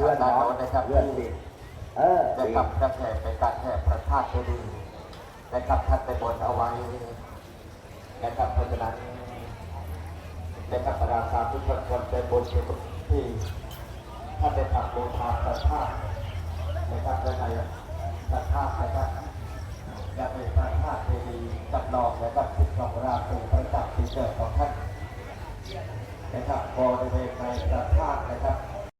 ลื่อนนะครับเลื่อนดิเออนะสิครับกระแผ่เป็นการแผ่พระธาตุเจดีย์นะครับท่านไปบนเอาไว้นะครับเพราะฉะนั้นนะครับบรรดาสาทุกคนไปบนอยู่ที่ท่านได้ทำบูชาพระธาตุนะครับและในพระธาตุนะครับจะเป็นพระธาตุเจดีย์จำลองนะครับสิบของราศีประจำปีเกิดของท่านนะครับบริเวณในพระธาตุนะครับ